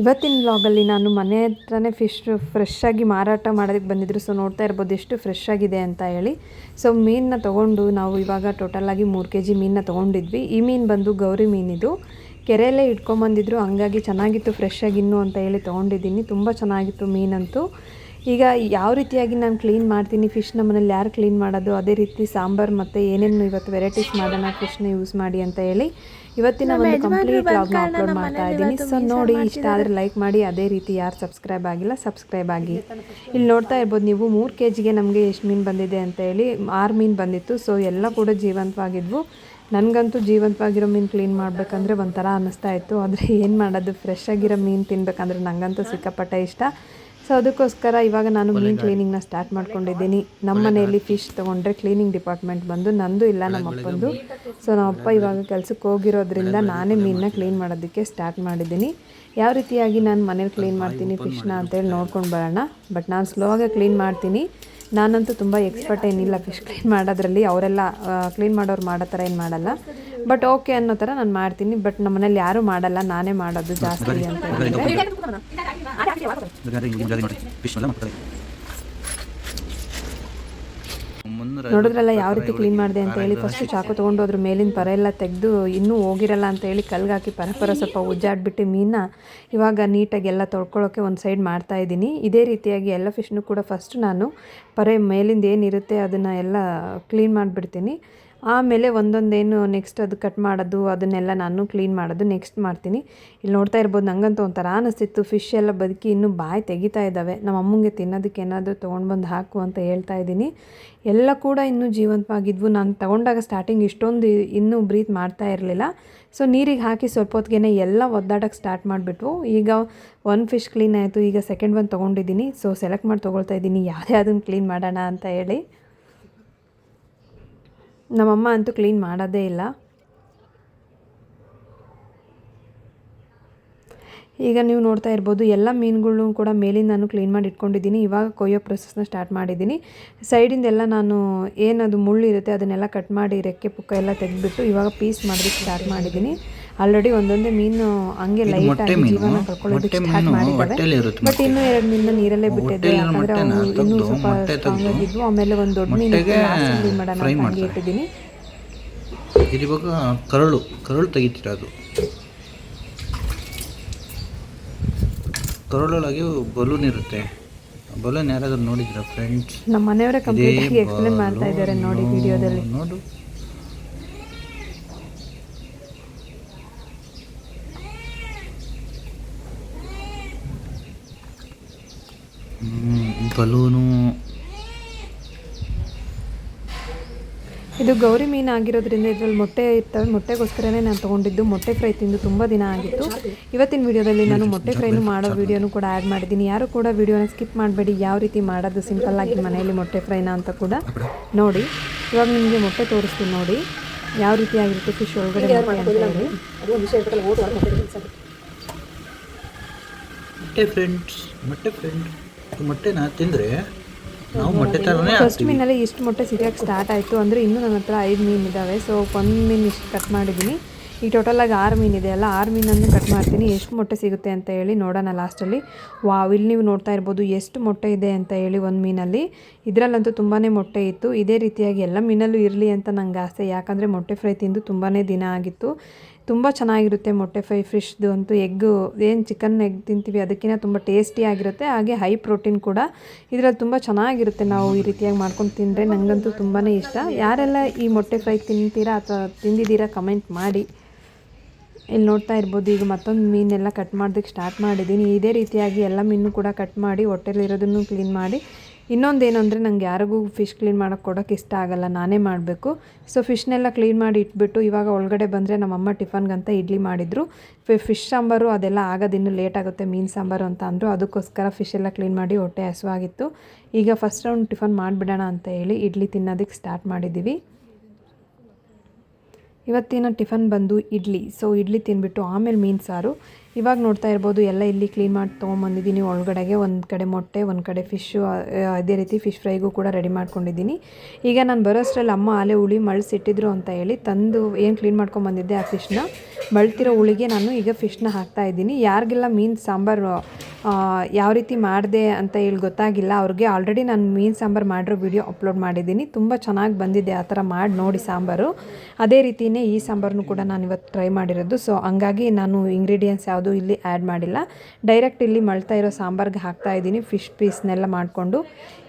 ಇವತ್ತಿನ ವ್ಲಾಗಲ್ಲಿ ನಾನು ಮನೆ ಹತ್ರನೇ ಫಿಶ್ ಫ್ರೆಶ್ ಆಗಿ ಮಾರಾಟ ಮಾಡೋದಕ್ಕೆ ಬಂದಿದ್ರು. ಸೊ ನೋಡ್ತಾ ಇರ್ಬೋದು ಎಷ್ಟು ಫ್ರೆಶ್ ಆಗಿದೆ ಅಂತ ಹೇಳಿ. ಸೊ ಮೀನನ್ನ ತೊಗೊಂಡು ನಾವು ಇವಾಗ ಟೋಟಲಾಗಿ ಮೂರು ಕೆ ಜಿ ಮೀನನ್ನ ತೊಗೊಂಡಿದ್ವಿ. ಈ ಮೀನು ಬಂದು ಗೌರಿ ಮೀನಿದು. ಕೆರೆಯಲ್ಲೇ ಇಟ್ಕೊಂಬಂದಿದ್ರು. ಹಂಗಾಗಿ ಚೆನ್ನಾಗಿತ್ತು ಫ್ರೆಶ್ ಆಗಿ ಇನ್ನು ಅಂತ ಹೇಳಿ ತೊಗೊಂಡಿದ್ದೀನಿ. ತುಂಬ ಚೆನ್ನಾಗಿತ್ತು ಮೀನಂತೂ. ಈಗ ಯಾವ ರೀತಿಯಾಗಿ ನಾನು ಕ್ಲೀನ್ ಮಾಡ್ತೀನಿ? ಫಿಶ್ನ ಮನೇಲಿ ಯಾರು ಕ್ಲೀನ್ ಮಾಡೋದು? ಅದೇ ರೀತಿ ಸಾಂಬಾರು ಮತ್ತು ಏನೇನು ಇವತ್ತು ವೆರೈಟೀಸ್ ಮಾಡೋಣ ಫಿಶ್ನ ಯೂಸ್ ಮಾಡಿ ಅಂತ ಹೇಳಿ ಇವತ್ತಿನ ಒಂದು ಕಂಪ್ಲೀಟ್ ಬ್ಲಾಗ್ನ ಅಪ್ಲೋಡ್ ಮಾಡ್ತಾ ಇದ್ದೀನಿ ಸೊ ನೋಡಿ ಇಷ್ಟ ಆದರೆ ಲೈಕ್ ಮಾಡಿ ಅದೇ ರೀತಿ ಯಾರು ಸಬ್ಸ್ಕ್ರೈಬ್ ಆಗಿಲ್ಲ ಸಬ್ಸ್ಕ್ರೈಬ್ ಆಗಿ. ಇಲ್ಲಿ ನೋಡ್ತಾ ಇರ್ಬೋದು ನೀವು ಮೂರು ಕೆ ಜಿಗೆ ನಮಗೆ ಎಷ್ಟು ಮೀನು ಬಂದಿದೆ ಅಂತ ಹೇಳಿ ಆರು ಮೀನು ಬಂದಿತ್ತು. ಸೊ ಎಲ್ಲ ಕೂಡ ಜೀವಂತವಾಗಿದ್ವು. ನನಗಂತೂ ಜೀವಂತವಾಗಿರೋ ಮೀನು ಕ್ಲೀನ್ ಮಾಡಬೇಕಂದ್ರೆ ಒಂಥರ ಅನ್ನಿಸ್ತಾ ಇತ್ತು. ಆದರೆ ಏನು ಮಾಡೋದು? ಫ್ರೆಶ್ ಆಗಿರೋ ಮೀನು ತಿನ್ಬೇಕಂದ್ರೆ ನನಗಂತೂ ಸಿಕ್ಕಾಪಟ್ಟೆ ಇಷ್ಟ. ಸೊ ಅದಕ್ಕೋಸ್ಕರ ಇವಾಗ ನಾನು ಮೀನು ಕ್ಲೀನಿಂಗ್ನ ಸ್ಟಾರ್ಟ್ ಮಾಡ್ಕೊಂಡಿದ್ದೀನಿ. ನಮ್ಮ ಮನೆಯಲ್ಲಿ ಫಿಶ್ ತೊಗೊಂಡ್ರೆ ಕ್ಲೀನಿಂಗ್ ಡಿಪಾರ್ಟ್ಮೆಂಟ್ ಬಂದು ನಂದು ಇಲ್ಲ ನಮ್ಮ ಅಪ್ಪಂದು ಸೊ ನಮ್ಮ ಅಪ್ಪ ಇವಾಗ ಕೆಲಸಕ್ಕೆ ಹೋಗಿರೋದ್ರಿಂದ ನಾನೇ ಮೀನನ್ನ ಕ್ಲೀನ್ ಮಾಡೋದಕ್ಕೆ ಸ್ಟಾರ್ಟ್ ಮಾಡಿದ್ದೀನಿ. ಯಾವ ರೀತಿಯಾಗಿ ನಾನು ಮನೇಲಿ ಕ್ಲೀನ್ ಮಾಡ್ತೀನಿ ಫಿಶ್ನ ಅಂತೇಳಿ ನೋಡ್ಕೊಂಡು ಬರೋಣ. ಬಟ್ ನಾನು ಸ್ಲೋ ಆಗಿ ಕ್ಲೀನ್ ಮಾಡ್ತೀನಿ. ನಾನಂತೂ ತುಂಬ ಎಕ್ಸ್ಪರ್ಟ್ ಏನಿಲ್ಲ ಫಿಶ್ ಕ್ಲೀನ್ ಮಾಡೋದ್ರಲ್ಲಿ. ಅವರೆಲ್ಲ ಕ್ಲೀನ್ ಮಾಡೋರು ಮಾಡೋ ಥರ ಏನು ಮಾಡಲ್ಲ. ಬಟ್ ಓಕೆ ಅನ್ನೋ ಥರ ನಾನು ಮಾಡ್ತೀನಿ. ಬಟ್ ನಮ್ಮ ಮನೇಲಿ ಯಾರೂ ಮಾಡಲ್ಲ. ನಾನೇ ಮಾಡೋದು ಜಾಸ್ತಿ ಅಂತ ನೋಡಿದ್ರಲ್ಲ ಯಾವ ರೀತಿ ಕ್ಲೀನ್ ಮಾಡಿದೆ ಅಂತ ಹೇಳಿ ಫಸ್ಟ್ ಚಾಕು ತಗೊಂಡು ಅದ್ರ ಮೇಲಿನ ಪರ ಎಲ್ಲ ತೆಗೆದು ಇನ್ನೂ ಹೋಗಿರಲ್ಲ ಅಂತ ಹೇಳಿ ಕಲ್ಗೆ ಹಾಕಿ ಪರ ಪರ ಸ್ವಲ್ಪ ಉಜ್ಜಾಡ್ಬಿಟ್ಟು ಮೀನ ಇವಾಗ ನೀಟಾಗಿ ಎಲ್ಲ ತೊಳ್ಕೊಳ್ಳೋಕೆ ಒಂದು ಸೈಡ್ ಮಾಡ್ತಾ ಇದ್ದೀನಿ. ಇದೇ ರೀತಿಯಾಗಿ ಎಲ್ಲ ಫಿಶ್ನು ಕೂಡ ಫಸ್ಟ್ ನಾನು ಪರೆ ಮೇಲಿಂದ ಏನಿರುತ್ತೆ ಅದನ್ನು ಎಲ್ಲ ಕ್ಲೀನ್ ಮಾಡಿಬಿಡ್ತೀನಿ. ಆಮೇಲೆ ಒಂದೊಂದೇನು ನೆಕ್ಸ್ಟ್ ಅದು ಕಟ್ ಮಾಡೋದು, ಅದನ್ನೆಲ್ಲ ನಾನು ಕ್ಲೀನ್ ಮಾಡೋದು ನೆಕ್ಸ್ಟ್ ಮಾಡ್ತೀನಿ. ಇಲ್ಲಿ ನೋಡ್ತಾ ಇರ್ಬೋದು ನಂಗಂತೂ ಒಂಥರ ಅನಿಸ್ತಿತ್ತು. ಫಿಶ್ ಎಲ್ಲ ಬದುಕಿ ಇನ್ನೂ ಬಾಯಿ ತೆಗಿತಾ ಇದ್ದಾವೆ. ನಮ್ಮ ಅಮ್ಮಂಗೆ ತಿನ್ನೋದಕ್ಕೆ ಏನಾದರೂ ತೊಗೊಂಡು ಬಂದು ಹಾಕು ಅಂತ ಹೇಳ್ತಾ ಇದ್ದೀನಿ. ಎಲ್ಲ ಕೂಡ ಇನ್ನೂ ಜೀವಂತವಾಗಿದ್ವು. ನಾನು ತಗೊಂಡಾಗ ಸ್ಟಾರ್ಟಿಂಗ್ ಇಷ್ಟೊಂದು ಇನ್ನೂ ಬ್ರೀತ್ ಮಾಡ್ತಾ ಇರಲಿಲ್ಲ. ಸೊ ನೀರಿಗೆ ಹಾಕಿ ಸ್ವಲ್ಪ ಹೊತ್ತಿಗೆ ಎಲ್ಲ ಒದ್ದಾಡೋಕ್ಕೆ ಸ್ಟಾರ್ಟ್ ಮಾಡಿಬಿಟ್ವು. ಈಗ ಒನ್ ಫಿಶ್ ಕ್ಲೀನ್ ಆಯಿತು. ಈಗ ಸೆಕೆಂಡ್ ಒನ್ ತೊಗೊಂಡಿದ್ದೀನಿ. ಸೊ ಸೆಲೆಕ್ಟ್ ಮಾಡಿ ತೊಗೊಳ್ತಾ ಇದ್ದೀನಿ. ಯಾವುದೇ ಅದನ್ನು ಕ್ಲೀನ್ ಮಾಡೋಣ ಅಂತ ಹೇಳಿ. ನಮ್ಮಮ್ಮ ಅಂತೂ ಕ್ಲೀನ್ ಮಾಡೋದೇ ಇಲ್ಲ. ಈಗ ನೀವು ನೋಡ್ತಾ ಇರ್ಬೋದು ಎಲ್ಲ ಮೀನುಗಳ್ನೂ ಕೂಡ ಮೇಲಿಂದ ನಾನು ಕ್ಲೀನ್ ಮಾಡಿ ಇಟ್ಕೊಂಡಿದ್ದೀನಿ. ಇವಾಗ ಕೊಯ್ಯೋ ಪ್ರೊಸೆಸ್ನ ಸ್ಟಾರ್ಟ್ ಮಾಡಿದ್ದೀನಿ. ಸೈಡಿಂದೆಲ್ಲ ನಾನು ಏನದು ಮುಳ್ಳು ಇರುತ್ತೆ ಅದನ್ನೆಲ್ಲ ಕಟ್ ಮಾಡಿ ರೆಕ್ಕೆ ಪುಕ್ಕ ಎಲ್ಲ ತೆಗೆದುಬಿಟ್ಟು ಇವಾಗ ಪೀಸ್ ಮಾಡೋದಕ್ಕೆ ಸ್ಟಾರ್ಟ್ ಮಾಡಿದ್ದೀನಿ. ಆಲ್ರೆಡಿ ಒಂದೊಂದೇ ಮೀನು ಹಂಗೆ ಲೈಟ್ ಆಗಿ. ಜೀವನ ಕಳ್ಕೊಳ್ಳೋದಕ್ಕೆ ಸ್ಟಾರ್ಟ್ ಮಾಡಿದ್ದಾವೆ ಬಟ್ ಇನ್ನೂ ಎರಡು ಮೀನು ನೀರಲ್ಲೇ ಬಿಟ್ಟಿದ್ದೆ ಯಾಕಂದ್ರೆ ಅವು ಇನ್ನೂ ಸ್ವಲ್ಪ ಸ್ಟ್ರಾಂಗ್ ಆಗಿದ್ವು. ಆಮೇಲೆ ಒಂದು ದೊಡ್ಡ ಮೀನು ಮಾಡೋಣ ಅಂತ ಹಂಗೆ. ಇಟ್ಟಿದ್ದೀನಿ ಇವಾಗ ಕರಳು ಕರಳು ತೆಗಿತೀರ ಅದು? ಕರಳೊಳಗೆ ಬಲೂನ್ ಇರುತ್ತೆ. ಬಲೂನ್ ಯಾರಾದ್ರೂ ನೋಡಿದ್ರ ಫ್ರೆಂಡ್ಸ್ ನಮ್ಮ ಮನೆಯವರೇ ಕಂಪ್ಲೀಟ್ ಆಗಿ ಎಕ್ಸ್ಪ್ಲೇನ್ ಮಾಡ್ತಾ ಇದ್ದಾರೆ ನೋಡಿ ವಿಡಿಯೋದಲ್ಲಿ ನೋಡು. ಬಲೂನು. ಇದು ಗೌರಿ ಮೀನು ಆಗಿರೋದ್ರಿಂದ ಇದರಲ್ಲಿ ಮೊಟ್ಟೆ ಇರ್ತವೆ. ಮೊಟ್ಟೆಗೋಸ್ಕರನೇ ನಾನು ತೊಗೊಂಡಿದ್ದು. ಮೊಟ್ಟೆ ಫ್ರೈ ತಿಂದು ತುಂಬ ದಿನ ಆಗಿತ್ತು. ಇವತ್ತಿನ ವಿಡಿಯೋದಲ್ಲಿ ನಾನು ಮೊಟ್ಟೆ ಫ್ರೈನು ಮಾಡೋ ವೀಡಿಯೋನು ಕೂಡ ಆ್ಯಡ್ ಮಾಡಿದ್ದೀನಿ. ಯಾರು ಕೂಡ ವೀಡಿಯೋನ ಸ್ಕಿಪ್ ಮಾಡಬೇಡಿ. ಯಾವ ರೀತಿ ಮಾಡೋದು ಸಿಂಪಲ್ ಆಗಿ ಮನೆಯಲ್ಲಿ ಮೊಟ್ಟೆ ಫ್ರೈನ ಅಂತ ಕೂಡ ನೋಡಿ. ಇವಾಗ ನಿಮಗೆ ಮೊಟ್ಟೆ ತೋರಿಸ್ತೀನಿ ನೋಡಿ. ಯಾವ ರೀತಿ ಆಗಿರುತ್ತೆ ಫಿಶ್ ಒಳಗಡೆ ಮೊಟ್ಟೆ ಫ್ರೆಂಡ್ಸ್ ಮೊಟ್ಟೆ ಫ್ರೆಂಡ್ಸ್. ಮೊಟ್ಟೆನ ತಿಂದರೆ ನಾವು ಮೊಟ್ಟೆ ಥರನೇ ಫಸ್ಟ್ ಮೀನಲ್ಲಿ ಇಷ್ಟು ಮೊಟ್ಟೆ ಸಿಗೋಕ್ಕೆ ಸ್ಟಾರ್ಟ್ ಆಯಿತು ಅಂದರೆ ಇನ್ನೂ ನನ್ನ ಹತ್ರ ಐದು ಮೀನು ಇದ್ದಾವೆ ಸೊ ಒಂದು ಮೀನು ಇಷ್ಟು ಕಟ್ ಮಾಡಿದ್ದೀನಿ. ಈ ಟೋಟಲಾಗಿ ಆರು ಮೀನಿದೆ ಅಲ್ಲ ಆರು ಮೀನನ್ನು ಕಟ್ ಮಾಡ್ತೀನಿ. ಎಷ್ಟು ಮೊಟ್ಟೆ ಸಿಗುತ್ತೆ ಅಂತ ಹೇಳಿ ನೋಡೋಣ ಲಾಸ್ಟಲ್ಲಿ ವಾವ್ ಇಲ್ಲಿ ನೀವು ನೋಡ್ತಾ ಇರ್ಬೋದು ಎಷ್ಟು ಮೊಟ್ಟೆ ಇದೆ ಅಂತ ಹೇಳಿ ಒಂದು ಮೀನಲ್ಲಿ. ಇದರಲ್ಲಂತೂ ತುಂಬಾ ಮೊಟ್ಟೆ ಇತ್ತು. ಇದೇ ರೀತಿಯಾಗಿ ಎಲ್ಲ ಮೀನಲ್ಲೂ ಇರಲಿ ಅಂತ ನಂಗೆ ಆಸೆ. ಯಾಕಂದರೆ ಮೊಟ್ಟೆ ಫ್ರೈ ತಿಂದು ತುಂಬಾ ದಿನ ಆಗಿತ್ತು. ತುಂಬ ಚೆನ್ನಾಗಿರುತ್ತೆ ಮೊಟ್ಟೆ ಫ್ರೈ ಫಿಶ್ದು ಅಂತೂ ಎಗ್ಗು, ಏನು ಚಿಕನ್ ಎಗ್ ತಿಂತೀವಿ ಅದಕ್ಕಿಂತ ತುಂಬ ಟೇಸ್ಟಿಯಾಗಿರುತ್ತೆ ಹಾಗೆ ಹೈ ಪ್ರೋಟೀನ್ ಕೂಡ. ಇದರಲ್ಲಿ ತುಂಬ ಚೆನ್ನಾಗಿರುತ್ತೆ ನಾವು ಈ ರೀತಿಯಾಗಿ ಮಾಡ್ಕೊಂಡು ತಿಂದರೆ. ನನಗಂತೂ ತುಂಬಾ ಇಷ್ಟ. ಯಾರೆಲ್ಲ ಈ ಮೊಟ್ಟೆ ಫ್ರೈ ತಿಂತೀರಾ ಅಥವಾ ತಿಂದಿದ್ದೀರಾ ಕಮೆಂಟ್ ಮಾಡಿ. ಇಲ್ಲಿ ನೋಡ್ತಾ ಇರ್ಬೋದು, ಈಗ ಮತ್ತೊಂದು ಮೀನೆಲ್ಲ ಕಟ್ ಮಾಡೋದಕ್ಕೆ ಸ್ಟಾರ್ಟ್ ಮಾಡಿದ್ದೀನಿ. ಇದೇ ರೀತಿಯಾಗಿ ಎಲ್ಲ ಮೀನು ಕೂಡ ಕಟ್ ಮಾಡಿ ಹೊಟ್ಟೆಲಿರೋದನ್ನು ಕ್ಲೀನ್ ಮಾಡಿ. ಇನ್ನೊಂದೇನು ಅಂದರೆ ನಂಗೆ ಯಾರಿಗೂ ಫಿಶ್ ಕ್ಲೀನ್ ಮಾಡೋಕ್ಕೆ ಕೊಡೋಕ್ಕೆ ಇಷ್ಟ ಆಗಲ್ಲ, ನಾನೇ ಮಾಡಬೇಕು. ಸೊ ಫಿಶ್ನೆಲ್ಲ ಕ್ಲೀನ್ ಮಾಡಿ ಇಟ್ಬಿಟ್ಟು ಇವಾಗ ಒಳಗಡೆ ಬಂದರೆ ನಮ್ಮಮ್ಮ ಟಿಫನ್ಗಂತ ಇಡ್ಲಿ ಮಾಡಿದರು. ಫಿಶ್ ಸಾಂಬಾರು ಅದೆಲ್ಲ ಆಗೋದು ಇನ್ನೂ ಲೇಟ್ ಆಗುತ್ತೆ, ಮೀನು ಸಾಂಬಾರು ಅಂತ ಅಂದರು. ಅದಕ್ಕೋಸ್ಕರ ಫಿಶ್ ಎಲ್ಲ ಕ್ಲೀನ್ ಮಾಡಿ ಹೊಟ್ಟೆ ಹಸುವಾಗಿತ್ತು. ಈಗ ಫಸ್ಟ್ ರೌಂಡ್ ಟಿಫನ್ ಮಾಡಿಬಿಡೋಣ ಅಂತ ಹೇಳಿ ಇಡ್ಲಿ ತಿನ್ನೋದಕ್ಕೆ ಸ್ಟಾರ್ಟ್ ಮಾಡಿದ್ದೀವಿ ಇವತ್ತಿನ ಟಿಫನ್ ಬಂದು ಇಡ್ಲಿ. ಸೊ ಇಡ್ಲಿ ತಿನ್ಬಿಟ್ಟು ಆಮೇಲೆ ಮೀನು ಸಾರು. ಇವಾಗ ನೋಡ್ತಾ ಇರ್ಬೋದು, ಎಲ್ಲ ಇಲ್ಲಿ ಕ್ಲೀನ್ ಮಾಡಿ ತೊಗೊಂಬಂದಿದ್ದೀನಿ. ಒಳಗಡೆಗೆ ಒಂದು ಕಡೆ ಮೊಟ್ಟೆ, ಒಂದು ಕಡೆ ಫಿಶ್ಶು ಅದೇ ರೀತಿ ಫಿಶ್ ಫ್ರೈಗೂ ಕೂಡ ರೆಡಿ ಮಾಡ್ಕೊಂಡಿದ್ದೀನಿ. ಈಗ ನಾನು ಬರೋಷ್ಟರಲ್ಲಿ ಅಮ್ಮ ಆಲೆ ಹುಳಿ ಮಳ್ಸಿಟ್ಟಿದ್ರು ಅಂತ ಹೇಳಿ ತಂದು ಏನು ಕ್ಲೀನ್ ಮಾಡ್ಕೊಂಬಂದಿದ್ದೆ ಆ ಫಿಶ್ನ ಮಳ್ತಿರೋ ಹುಳಿಗೆ ನಾನು ಈಗ ಫಿಶ್ನ ಹಾಕ್ತಾ ಇದ್ದೀನಿ. ಯಾರಿಗೆಲ್ಲ ಮೀನು ಸಾಂಬಾರು ಯಾವ ರೀತಿ ಮಾಡಿದೆ ಅಂತ ಹೇಳಿ ಗೊತ್ತಾಗಿಲ್ಲ, ಅವ್ರಿಗೆ ಆಲ್ರೆಡಿ ನಾನು ಮೀನು ಸಾಂಬಾರು ಮಾಡಿರೋ ವಿಡಿಯೋ ಅಪ್ಲೋಡ್ ಮಾಡಿದ್ದೀನಿ. ತುಂಬ ಚೆನ್ನಾಗಿ ಬಂದಿದೆ ಆ ಥರ ಮಾಡಿ ನೋಡಿ ಸಾಂಬಾರು. ಅದೇ ರೀತಿಯೇ ಈ ಸಾಂಬಾರನ್ನು ಕೂಡ ನಾನು ಇವತ್ತು ಟ್ರೈ ಮಾಡಿರೋದು. ಸೊ ಹಂಗಾಗಿ ನಾನು ಇಂಗ್ರೀಡಿಯೆಂಟ್ಸ್ ಯಾವುದೂ ಇಲ್ಲಿ ಆ್ಯಡ್ ಮಾಡಿಲ್ಲ. ಡೈರೆಕ್ಟ್ ಇಲ್ಲಿ ಮಳ್ತಾ ಇರೋ ಸಾಂಬಾರ್ಗೆ ಹಾಕ್ತಾ ಇದ್ದೀನಿ ಫಿಶ್ ಪೀಸ್ನೆಲ್ಲ ಮಾಡಿಕೊಂಡು.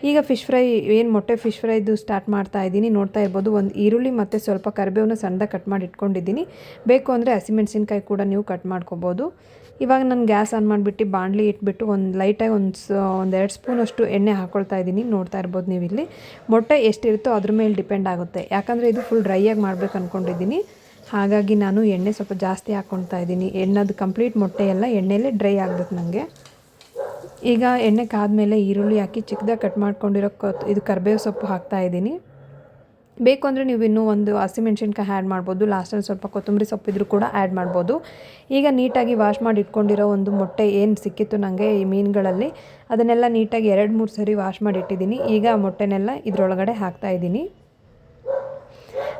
ಈಗ ಫಿಶ್ ಫ್ರೈ ಏನು ಮೊಟ್ಟೆ ಫಿಶ್ ಫ್ರೈದು ಸ್ಟಾರ್ಟ್ ಮಾಡ್ತಾ ಇದ್ದೀನಿ. ನೋಡ್ತಾ ಇರ್ಬೋದು, ಒಂದು ಈರುಳ್ಳಿ ಮತ್ತು ಸ್ವಲ್ಪ ಕರಿಬೇವನ್ನ ಸಣ್ಣದಾಗಿ ಕಟ್ ಮಾಡಿ ಇಟ್ಕೊಂಡಿದ್ದೀನಿ ಬೇಕು ಅಂದರೆ ಹಸಿಮೆಣ್ಸಿನ್ಕಾಯಿ ಕೂಡ ನೀವು ಕಟ್ ಮಾಡ್ಕೊಬೋದು. ಇವಾಗ ನಾನು ಗ್ಯಾಸ್ ಆನ್ ಮಾಡಿಬಿಟ್ಟು ಬಾಣಲಿ ಇಟ್ಬಿಟ್ಟು ಒಂದು ಲೈಟಾಗಿ ಒಂದು ಒಂದು ಎರಡು ಸ್ಪೂನಷ್ಟು ಎಣ್ಣೆ ಹಾಕ್ಕೊಳ್ತಾ ಇದ್ದೀನಿ. ನೋಡ್ತಾ ಇರ್ಬೋದು ನೀವು ಇಲ್ಲಿ ಮೊಟ್ಟೆ ಎಷ್ಟಿರುತ್ತೋ ಅದ್ರ ಮೇಲೆ ಡಿಪೆಂಡ್ ಆಗುತ್ತೆ. ಯಾಕಂದರೆ ಇದು ಫುಲ್ ಡ್ರೈಯಾಗಿ ಮಾಡ್ಬೇಕು ಅಂದ್ಕೊಂಡಿದ್ದೀನಿ ಹಾಗಾಗಿ ನಾನು ಎಣ್ಣೆ ಸ್ವಲ್ಪ ಜಾಸ್ತಿ ಹಾಕ್ಕೊಳ್ತಾ ಇದ್ದೀನಿ. ಎಣ್ಣೆದು ಕಂಪ್ಲೀಟ್ ಮೊಟ್ಟೆ ಎಲ್ಲ ಎಣ್ಣೆಲೇ ಡ್ರೈ ಆಗಬೇಕು ನನಗೆ ಈಗ ಎಣ್ಣೆ ಕಾದಮೇಲೆ ಈರುಳ್ಳಿ ಹಾಕಿ ಚಿಕ್ಕದಾಗಿ ಕಟ್ ಮಾಡ್ಕೊಂಡಿರೋ ಇದು ಕರ್ಬೇವು ಸೊಪ್ಪು ಹಾಕ್ತಾ ಇದ್ದೀನಿ. ಬೇಕು ಅಂದರೆ ನೀವು ಇನ್ನೂ ಒಂದು ಹಸಿಮೆಣ್ಸಿನ್ಕಾಯಿ ಆ್ಯಡ್ ಮಾಡ್ಬೋದು. ಲಾಸ್ಟಲ್ಲಿ ಸ್ವಲ್ಪ ಕೊತ್ತಂಬರಿ ಸೊಪ್ಪಿದ್ರು ಕೂಡ ಆ್ಯಡ್ ಮಾಡ್ಬೋದು. ಈಗ ನೀಟಾಗಿ ವಾಶ್ ಮಾಡಿ ಇಟ್ಕೊಂಡಿರೋ ಒಂದು ಮೊಟ್ಟೆ ಏನು ಸಿಕ್ಕಿತ್ತು ನನಗೆ ಈ ಮೀನುಗಳಲ್ಲಿ, ಅದನ್ನೆಲ್ಲ ನೀಟಾಗಿ ಎರಡು ಮೂರು ಸರಿ ವಾಶ್ ಮಾಡಿ ಇಟ್ಟಿದ್ದೀನಿ. ಈಗ ಮೊಟ್ಟೆನೆಲ್ಲ ಇದರೊಳಗಡೆ ಹಾಕ್ತಾ ಇದ್ದೀನಿ.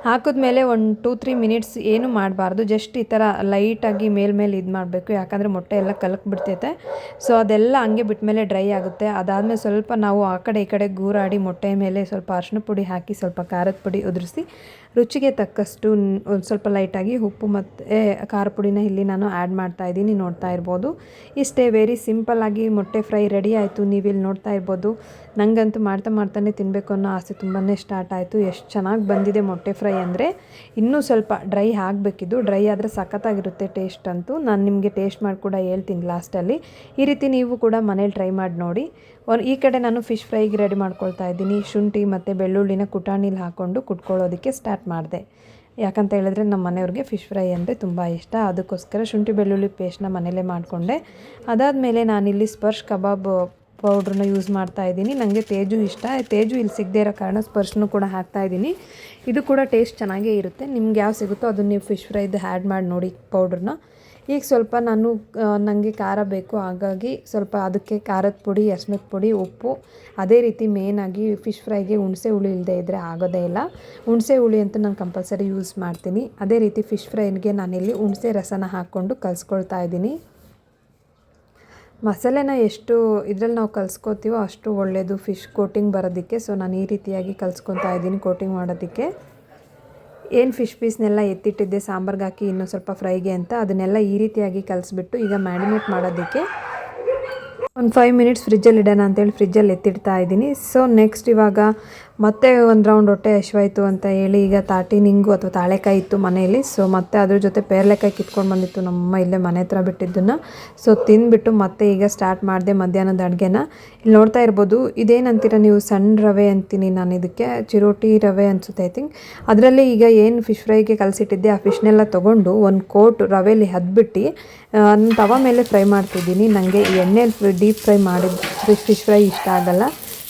ಹಾಕಿದ್ಮೇಲೆ ಒಂದು ಟೂ ತ್ರೀ ಮಿನಿಟ್ಸ್ ಏನು ಮಾಡಬಾರ್ದು. ಜಸ್ಟ್ ಈ ಥರ ಲೈಟಾಗಿ ಮೇಲ್ಮೇಲೆ ಇದು ಮಾಡಬೇಕು. ಯಾಕಂದರೆ ಮೊಟ್ಟೆ ಎಲ್ಲ ಕಲಕ್ ಬಿಡ್ತೈತೆ ಸೊ ಅದೆಲ್ಲ ಹಂಗೆ ಬಿಟ್ಮೇಲೆ ಡ್ರೈ ಆಗುತ್ತೆ. ಅದಾದಮೇಲೆ ಸ್ವಲ್ಪ ನಾವು ಆ ಕಡೆ ಈ ಕಡೆ ಗೂರಾಡಿ ಮೊಟ್ಟೆ ಮೇಲೆ ಸ್ವಲ್ಪ ಅರಿಶಿನ ಪುಡಿ ಹಾಕಿ ಸ್ವಲ್ಪ ಖಾರದ ಪುಡಿ ಉದುರಿಸಿ, ರುಚಿಗೆ ತಕ್ಕಷ್ಟು ಒಂದು ಸ್ವಲ್ಪ ಲೈಟಾಗಿ ಉಪ್ಪು ಮತ್ತು ಖಾರ ಪುಡಿನ ಇಲ್ಲಿ ನಾನು ಆ್ಯಡ್ ಮಾಡ್ತಾ ಇದ್ದೀನಿ. ನೋಡ್ತಾ ಇರ್ಬೋದು. ಇಷ್ಟೇ ವೆರಿ ಸಿಂಪಲ್ಲಾಗಿ ಮೊಟ್ಟೆ ಫ್ರೈ ರೆಡಿ ಆಯಿತು. ನೀವು ಇಲ್ಲಿ ನೋಡ್ತಾ ಇರ್ಬೋದು. ನನಗಂತೂ ಮಾಡ್ತಾ ಮಾಡ್ತಾನೆ ತಿನ್ನಬೇಕು ಅನ್ನೋ ಆಸೆ ತುಂಬಾ ಸ್ಟಾರ್ಟ್ ಆಯಿತು. ಎಷ್ಟು ಚೆನ್ನಾಗಿ ಬಂದಿದೆ ಮೊಟ್ಟೆ ಫ್ರೈ ಅಂದರೆ ಇನ್ನೂ ಸ್ವಲ್ಪ ಡ್ರೈ ಆಗಬೇಕಿದ್ದು. ಡ್ರೈ ಆದರೆ ಸಖತ್ತಾಗಿರುತ್ತೆ ಟೇಸ್ಟ್ ಅಂತೂ. ನಾನು ನಿಮಗೆ ಟೇಸ್ಟ್ ಮಾಡಿ ಕೂಡ ಹೇಳ್ತೀನಿ ಲಾಸ್ಟಲ್ಲಿ ಈ ರೀತಿ ನೀವು ಕೂಡ ಮನೇಲಿ ಟ್ರೈ ಮಾಡಿ ನೋಡಿ. ಈ ಕಡೆ ನಾನು ಫಿಶ್ ಫ್ರೈಗೆ ರೆಡಿ ಮಾಡ್ಕೊಳ್ತಾ ಇದ್ದೀನಿ. ಶುಂಠಿ ಮತ್ತು ಬೆಳ್ಳುಳ್ಳಿನ ಕುಟಾಣಿಲಿ ಹಾಕ್ಕೊಂಡು ಕುಟ್ಕೊಳ್ಳೋದಕ್ಕೆ ಸ್ಟಾರ್ಟ್ ಮಾಡಿದೆ. ಯಾಕಂತ ಹೇಳಿದ್ರೆ ನಮ್ಮ ಮನೆಯವ್ರಿಗೆ ಫಿಶ್ ಫ್ರೈ ಅಂದರೆ ತುಂಬ ಇಷ್ಟ. ಅದಕ್ಕೋಸ್ಕರ ಶುಂಠಿ ಬೆಳ್ಳುಳ್ಳಿ ಪೇಸ್ಟ್ನ ಮನೇಲೇ ಮಾಡಿಕೊಂಡೆ. ಅದಾದಮೇಲೆ ನಾನಿಲ್ಲಿ ಸ್ಪರ್ಶ್ ಕಬಾಬ್ ಪೌಡ್ರನ್ನ ಯೂಸ್ ಮಾಡ್ತಾ ಇದ್ದೀನಿ. ನನಗೆ ತೇಜು ಇಷ್ಟ. ತೇಜು ಇಲ್ಲಿ ಸಿಗದೇ ಇರೋ ಕಾರಣ ಸ್ಪರ್ಶನೂ ಕೂಡ ಹಾಕ್ತಾ ಇದ್ದೀನಿ. ಇದು ಕೂಡ ಟೇಸ್ಟ್ ಚೆನ್ನಾಗೇ ಇರುತ್ತೆ. ನಿಮ್ಗೆ ಯಾವ ಸಿಗುತ್ತೋ ಅದನ್ನು ನೀವು ಫಿಶ್ ಫ್ರೈದು ಆ್ಯಡ್ ಮಾಡಿ ನೋಡಿ ಪೌಡ್ರನ್ನ ಈಗ ಸ್ವಲ್ಪ ನಾನು ನನಗೆ ಖಾರ ಬೇಕು. ಹಾಗಾಗಿ ಸ್ವಲ್ಪ ಅದಕ್ಕೆ ಖಾರದ ಪುಡಿ ಅರ್ಶಿನದ ಪುಡಿ, ಉಪ್ಪು. ಅದೇ ರೀತಿ ಮೇಯ್ನಾಗಿ ಫಿಶ್ ಫ್ರೈಗೆ ಹುಣಸೆ ಹುಳಿ ಇಲ್ಲದೆ ಇದ್ದರೆ ಆಗೋದೇ ಇಲ್ಲ. ಹುಣಸೆ ಹುಳಿ ಅಂತ ನಾನು ಕಂಪಲ್ಸರಿ ಯೂಸ್ ಮಾಡ್ತೀನಿ. ಅದೇ ರೀತಿ ಫಿಶ್ ಫ್ರೈಗೆ ನಾನಿಲ್ಲಿ ಹುಣಸೆ ರಸನ ಹಾಕ್ಕೊಂಡು ಕಲಿಸ್ಕೊಳ್ತಾ ಇದ್ದೀನಿ. ಮಸಾಲೆನ ಎಷ್ಟು ಇದ್ರಲ್ಲಿ ನಾವು ಕಲಿಸ್ಕೋತೀವೋ ಅಷ್ಟು ಒಳ್ಳೆಯದು ಫಿಶ್ ಕೋಟಿಂಗ್ ಬರೋದಕ್ಕೆ. ಸೊ, ನಾನು ಈ ರೀತಿಯಾಗಿ ಕಲಿಸ್ಕೊತಾ ಇದ್ದೀನಿ ಕೋಟಿಂಗ್ ಮಾಡೋದಕ್ಕೆ. ಏನು ಫಿಶ್ ಪೀಸ್ನೆಲ್ಲ ಎತ್ತಿಟ್ಟಿದ್ದೆ, ಸಾಂಬಾರ್ಗೆ ಹಾಕಿ ಇನ್ನೂ ಸ್ವಲ್ಪ ಫ್ರೈಗೆ ಅಂತ, ಅದನ್ನೆಲ್ಲ ಈ ರೀತಿಯಾಗಿ ಕಲಿಸ್ಬಿಟ್ಟು ಈಗ ಮ್ಯಾರಿನೇಟ್ ಮಾಡೋದಕ್ಕೆ. ಒಂದು ಫೈವ್ ಮಿನಿಟ್ಸ್ ಫ್ರಿಜ್ಜಲ್ಲಿ ಇಡೋಣ ಅಂತೇಳಿ ಫ್ರಿಜ್ಜಲ್ಲಿ ಎತ್ತಿಡ್ತಾ ಇದ್ದೀನಿ. ಸೊ ನೆಕ್ಸ್ಟ್ ಇವಾಗ ಮತ್ತೆ ಒಂದು ರೌಂಡ್ ಹೊಟ್ಟೆ ಹಶ್ವಾಯ್ತು ಅಂತ ಹೇಳಿ ಈಗ ತಾಟಿ ನಿಂಗು ಅಥವಾ ತಾಳೆಕಾಯಿ ಇತ್ತು ಮನೆಯಲ್ಲಿ. ಸೊ ಮತ್ತೆ ಅದ್ರ ಜೊತೆ ಪೇರ್ಲೆಕಾಯಿ ಕಿತ್ಕೊಂಡು ಬಂದಿತ್ತು. ನಮ್ಮ ಇಲ್ಲೇ ಮನೆ ಹತ್ರ ಬಿಟ್ಟಿದ್ದನ್ನು. ಸೊ ತಿಂದುಬಿಟ್ಟು ಮತ್ತೆ ಈಗ ಸ್ಟಾರ್ಟ್ ಮಾಡಿದೆ ಮಧ್ಯಾಹ್ನದ ಅಡುಗೆನ. ಇಲ್ಲಿ ನೋಡ್ತಾ ಇರ್ಬೋದು, ಇದೇನಂತೀರ ನೀವು ಸಣ್ಣ ರವೆ ಅಂತೀನಿ ನಾನು ಇದಕ್ಕೆ. ಚಿರೋಟಿ ರವೆ ಅನಿಸುತ್ತೆ ಐ ಥಿಂಕ್ ಅದರಲ್ಲಿ ಈಗ ಏನು ಫಿಶ್ ಫ್ರೈಗೆ ಕಲಸಿಟ್ಟಿದ್ದೆ, ಆ ಫಿಶ್ನೆಲ್ಲ ತೊಗೊಂಡು ಒಂದು ಕೋಟ್ ರವೆಲಿ ಹದ್ಬಿಟ್ಟು ನಾನು ತವ ಮೇಲೆ ಫ್ರೈ ಮಾಡ್ತಿದ್ದೀನಿ. ನನಗೆ ಎಣ್ಣೆಲಿ ಡೀಪ್ ಫ್ರೈ ಮಾಡಿದ ಫಿಶ್ ಫ್ರೈ ಇಷ್ಟ ಆಗಲ್ಲ.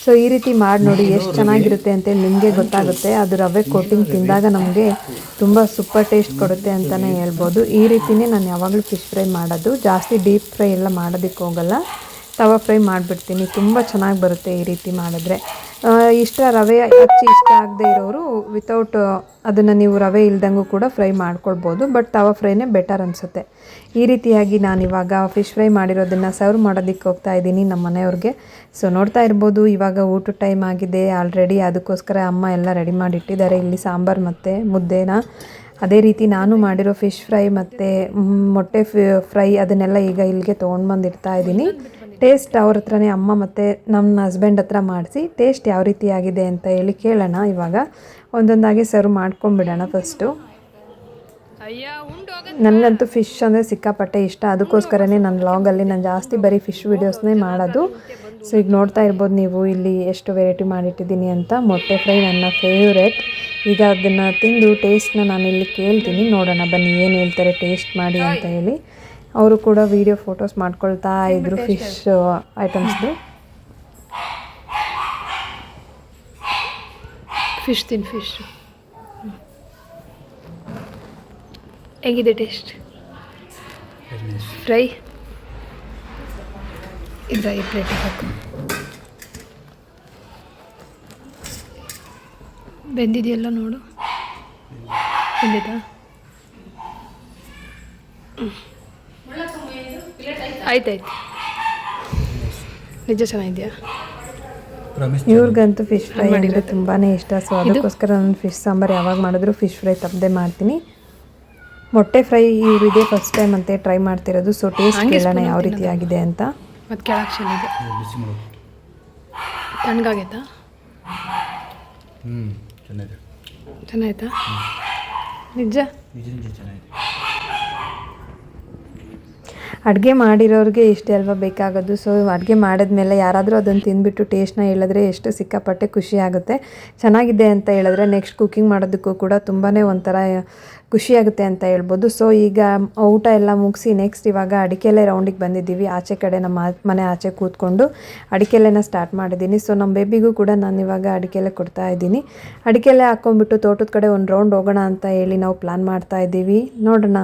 ಸೊ ಈ ರೀತಿ ಮಾಡಿ ನೋಡಿ ಎಷ್ಟು ಚೆನ್ನಾಗಿರುತ್ತೆ ಅಂತೇಳಿ ನಿಮಗೆ ಗೊತ್ತಾಗುತ್ತೆ. ಅದು ರವೆ ಕೋಟಿಂಗ್ ತಿಂದಾಗ ನಮಗೆ ತುಂಬ ಸೂಪರ್ ಟೇಸ್ಟ್ ಕೊಡುತ್ತೆ ಅಂತಲೇ ಹೇಳ್ಬೋದು. ಈ ರೀತಿನೇ ನಾನು ಯಾವಾಗಲೂ ಫಿಶ್ ಫ್ರೈ ಮಾಡೋದು. ಜಾಸ್ತಿ ಡೀಪ್ ಫ್ರೈ ಎಲ್ಲ ಮಾಡೋದಕ್ಕೆ ಹೋಗಲ್ಲ. ತವ ಫ್ರೈ ಮಾಡಿಬಿಡ್ತೀನಿ. ತುಂಬ ಚೆನ್ನಾಗಿ ಬರುತ್ತೆ ಈ ರೀತಿ ಮಾಡಿದ್ರೆ. ಇಷ್ಟ ರವೆ ಹಚ್ಚಿ ಇಷ್ಟ ಆಗದೆ ಇರೋರು ವಿತೌಟ್ ಅದನ್ನು ನೀವು ರವೆ ಇಲ್ದಂಗೂ ಕೂಡ ಫ್ರೈ ಮಾಡ್ಕೊಳ್ಬೋದು ಬಟ್ ತವ ಫ್ರೈನೇ ಬೆಟರ್ ಅನಿಸುತ್ತೆ. ಈ ರೀತಿಯಾಗಿ ನಾನಿವಾಗ ಫಿಶ್ ಫ್ರೈ ಮಾಡಿರೋದನ್ನು ಸರ್ವ್ ಮಾಡೋದಕ್ಕೆ ಹೋಗ್ತಾ ಇದ್ದೀನಿ ನಮ್ಮ ಮನೆಯವ್ರಿಗೆ. ಸೊ ನೋಡ್ತಾ ಇರ್ಬೋದು, ಇವಾಗ ಊಟದ ಟೈಮ್ ಆಗಿದೆ ಆಲ್ರೆಡಿ ಅದಕ್ಕೋಸ್ಕರ ಅಮ್ಮ ಎಲ್ಲ ರೆಡಿ ಮಾಡಿಟ್ಟಿದ್ದಾರೆ. ಇಲ್ಲಿ ಸಾಂಬಾರು ಮತ್ತು ಮುದ್ದೆನ. ಅದೇ ರೀತಿ ನಾನು ಮಾಡಿರೋ ಫಿಶ್ ಫ್ರೈ ಮತ್ತು ಮೊಟ್ಟೆ ಫ್ರೈ ಅದನ್ನೆಲ್ಲ ಈಗ ಇಲ್ಲಿಗೆ ತೊಗೊಂಡು ಬಂದಿರ್ತಾ ಇದ್ದೀನಿ. ಟೇಸ್ಟ್ ಅವ್ರ ಹತ್ರನೇ ಅಮ್ಮ ಮತ್ತು ನಮ್ಮ ಹಸ್ಬೆಂಡ್ ಹತ್ರ ಮಾಡಿಸಿ ಟೇಸ್ಟ್ ಯಾವ ರೀತಿ ಆಗಿದೆ ಅಂತ ಹೇಳಿ ಕೇಳೋಣ ಇವಾಗ. ಒಂದೊಂದಾಗಿ ಸರ್ವ್ ಮಾಡ್ಕೊಂಬಿಡೋಣ ಫಸ್ಟು ನನಗಂತೂ ಫಿಶ್ ಅಂದರೆ ಸಿಕ್ಕಾಪಟ್ಟೆ ಇಷ್ಟ. ಅದಕ್ಕೋಸ್ಕರನೇ ನನ್ನ ಲಾಗಲ್ಲಿ ನಾನು ಜಾಸ್ತಿ ಬರೀ ಫಿಶ್ ವೀಡಿಯೋಸ್ನೇ ಮಾಡೋದು. ಸೊ ಈಗ ನೋಡ್ತಾ ಇರ್ಬೋದು ನೀವು ಇಲ್ಲಿ ಎಷ್ಟು ವೆರೈಟಿ ಮಾಡಿಟ್ಟಿದ್ದೀನಿ ಅಂತ. ಮೊಟ್ಟೆ ಫ್ರೈ ನನ್ನ ಫೇವ್ರೆಟ್ ಈಗ ಅದನ್ನು ತಿಂದು ಟೇಸ್ಟ್ನ ನಾನು ಇಲ್ಲಿ ಕೇಳ್ತೀನಿ. ನೋಡೋಣ ಬನ್ನಿ ಏನು ಹೇಳ್ತಾರೆ ಟೇಸ್ಟ್ ಮಾಡಿ ಅಂತ ಹೇಳಿ. ಅವರು ಕೂಡ ವೀಡಿಯೋ ಫೋಟೋಸ್ ಮಾಡ್ಕೊಳ್ತಾ ಇದ್ರು ಫಿಶ್ ಐಟಮ್ಸ್ದು ಫಿಶ್ ತಿನ್ ಫಿಶ್ ಹೆಂಗಿದೆ ಟೇಸ್ಟ್ ಫ್ರೈ ಇದು ಈ ಪ್ಲೇಟ್ ಹಾಕು. ಬೆಂದಿದೆಯಲ್ಲ ನೋಡು. ಬೆಂದಿದಾ ಆಯ್ತಾಯ್ತು. ನಿಜ ಚೆನ್ನಾಗಿದೆಯಾ? ಇವ್ರಿಗಂತೂ ಫಿಶ್ ಫ್ರೈ ಅಂದರೆ. ತುಂಬಾ ಇಷ್ಟ. ಸೊ ಅದಕ್ಕೋಸ್ಕರ ನಾನು ಫಿಶ್ ಸಾಂಬಾರು ಯಾವಾಗ ಮಾಡಿದ್ರು ಫಿಶ್ ಫ್ರೈ ತಪ್ಪದೆ ಮಾಡ್ತೀನಿ. ಮೊಟ್ಟೆ ಫ್ರೈ ಇವ್ರಿಗೆ ಫಸ್ಟ್ ಟೈಮ್ ಅಂತೆ ಟ್ರೈ ಮಾಡ್ತಿರೋದು. ಸೊ ಟೇಸ್ಟ್ ಕೇಳೋಣ ಯಾವ ರೀತಿ ಆಗಿದೆ ಅಂತ. ಮತ್ತೆ ಕೆಳಗೆ ತಣ್ಣಗಾಗೈತಾ? ಹ್ಞೂ ಚೆನ್ನಾಗಿದೆ. ಚೆನ್ನಾಯ್ತಾ ನಿಜ? ನಿಜ ನಿಜ ಚೆನ್ನಾಗಿದೆ. ಅಡುಗೆ ಮಾಡಿರೋರಿಗೆ ಇಷ್ಟೇ ಅಲ್ವಾ ಬೇಕಾಗೋದು? ಸೊ ಅಡುಗೆ ಮಾಡಿದ್ಮೇಲೆ ಯಾರಾದರೂ ಅದನ್ನು ತಿಂದುಬಿಟ್ಟು ಟೇಸ್ಟ್ನ ಹೇಳಿದ್ರೆ ಎಷ್ಟು ಸಿಕ್ಕಾಪಟ್ಟೆ ಖುಷಿ ಆಗುತ್ತೆ. ಚೆನ್ನಾಗಿದೆ ಅಂತ ಹೇಳಿದ್ರೆ ನೆಕ್ಸ್ಟ್ ಕುಕ್ಕಿಂಗ್ ಮಾಡೋದಕ್ಕೂ ಕೂಡ ತುಂಬಾ ಒಂಥರ ಖುಷಿಯಾಗುತ್ತೆ ಅಂತ ಹೇಳ್ಬೋದು. ಸೊ ಈಗ ಊಟ ಎಲ್ಲ ಮುಗಿಸಿ ನೆಕ್ಸ್ಟ್ ಇವಾಗ ಅಡಿಕೆಲೆ ರೌಂಡಿಗೆ ಬಂದಿದ್ದೀವಿ. ಆಚೆ ಕಡೆ ನಮ್ಮ ಮನೆ ಆಚೆ ಕೂತ್ಕೊಂಡು ಅಡಿಕೆಲೆನ ಸ್ಟಾರ್ಟ್ ಮಾಡಿದ್ದೀನಿ. ಸೊ ನಮ್ಮ ಬೇಬಿಗೂ ಕೂಡ ನಾನು ಇವಾಗ ಅಡಿಕೆಲೆ ಕೊಡ್ತಾ ಇದ್ದೀನಿ. ಅಡಿಕೆಲೆ ಹಾಕ್ಕೊಂಡ್ಬಿಟ್ಟು ತೋಟದ ಕಡೆ ಒಂದು ರೌಂಡ್ ಹೋಗೋಣ ಅಂತ ಹೇಳಿ ನಾವು ಪ್ಲ್ಯಾನ್ ಮಾಡ್ತಾ ಇದ್ದೀವಿ. ನೋಡೋಣ.